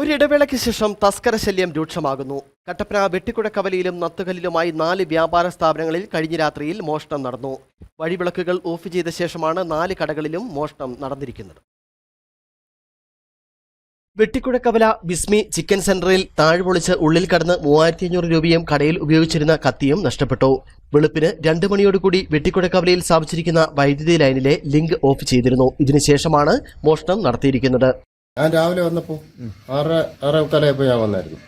ഒരിടവേളയ്ക്ക് ശേഷം തസ്കര ശല്യം രൂക്ഷമാകുന്നു. കട്ടപ്പന വെട്ടിക്കുഴക്കവലിയിലും നത്തുകല്ലിലുമായി നാല് വ്യാപാര സ്ഥാപനങ്ങളിൽ കഴിഞ്ഞ രാത്രിയിൽ മോഷണം നടന്നു. വഴിവിളക്കുകൾ ഓഫ് ചെയ്ത ശേഷമാണ് നാല് കടകളിലും മോഷണം നടന്നിരിക്കുന്നത്. വെട്ടിക്കുഴക്കവല ബിസ്മി ചിക്കൻ സെന്ററിൽ താഴ്പൊളിച്ച് ഉള്ളിൽ കടന്ന് മൂവായിരത്തി അഞ്ഞൂറ് രൂപയും കടയിൽ ഉപയോഗിച്ചിരുന്ന കത്തിയും നഷ്ടപ്പെട്ടു. വെളുപ്പിന് രണ്ട് മണിയോടുകൂടി വെട്ടിക്കുഴക്കവലയിൽ സ്ഥാപിച്ചിരിക്കുന്ന വൈദ്യുതി ലൈനിലെ ലിങ്ക് ഓഫ് ചെയ്തിരുന്നു. ഇതിനുശേഷമാണ് മോഷണം നടത്തിയിരിക്കുന്നത്. ഞാൻ രാവിലെ വന്നപ്പോൾ ആറര ആറേ മുക്കാലായപ്പോൾ ഞാൻ വന്നായിരുന്നു.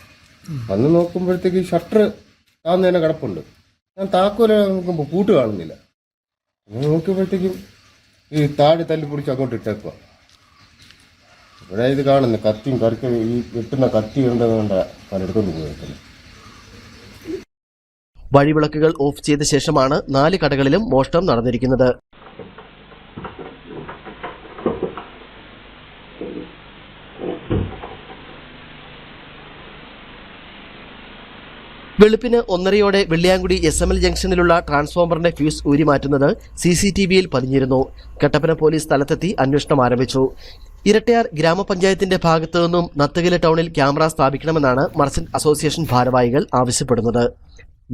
വന്ന് നോക്കുമ്പോഴത്തേക്ക് ഷട്ടർ താന്ന് തന്നെ കിടപ്പുണ്ട്. ഞാൻ താക്കോല നോക്കുമ്പോൾ പൂട്ട് കാണുന്നില്ല. അങ്ങനെ നോക്കുമ്പോഴത്തേക്കും ഈ താടി തല്ലി പിടിച്ച് അങ്ങോട്ട് ഇട്ടേക്കുക ഇവിടെ ഇത് കാണുന്നു കത്തിയും കറിക്കും ഈ വെട്ടുന്ന കത്തി ഉണ്ടെന്നുകൊണ്ട് പലയിടത്തോണ്ട് പോയിട്ടില്ല വഴിവിളക്കുകൾ ഓഫ് ചെയ്ത ശേഷമാണ് നാല് കടകളിലും മോഷണം നടന്നിരിക്കുന്നത്. വെളുപ്പിന് ഒന്നരയോടെ വെള്ളിയാങ്കുടി എസ് എം എൽ ജംഗ്ഷനിലുള്ള ട്രാൻസ്ഫോമറിന്റെ ഫ്യൂസ് ഊരിമാറ്റുന്നത് സി സി ടി വിയിൽ പതിഞ്ഞിരുന്നു. കട്ടപ്പന പോലീസ് സ്ഥലത്തെത്തി അന്വേഷണം ആരംഭിച്ചു. ഇരട്ടയാർ ഗ്രാമപഞ്ചായത്തിന്റെ ഭാഗത്തു നിന്നും നത്തുകല ടൗണിൽ ക്യാമറ സ്ഥാപിക്കണമെന്നാണ് മർച്ചന്റ് അസോസിയേഷൻ ഭാരവാഹികൾ ആവശ്യപ്പെടുന്നത്.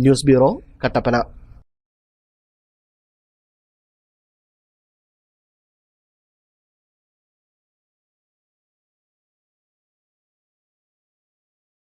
News bureau Kattappana.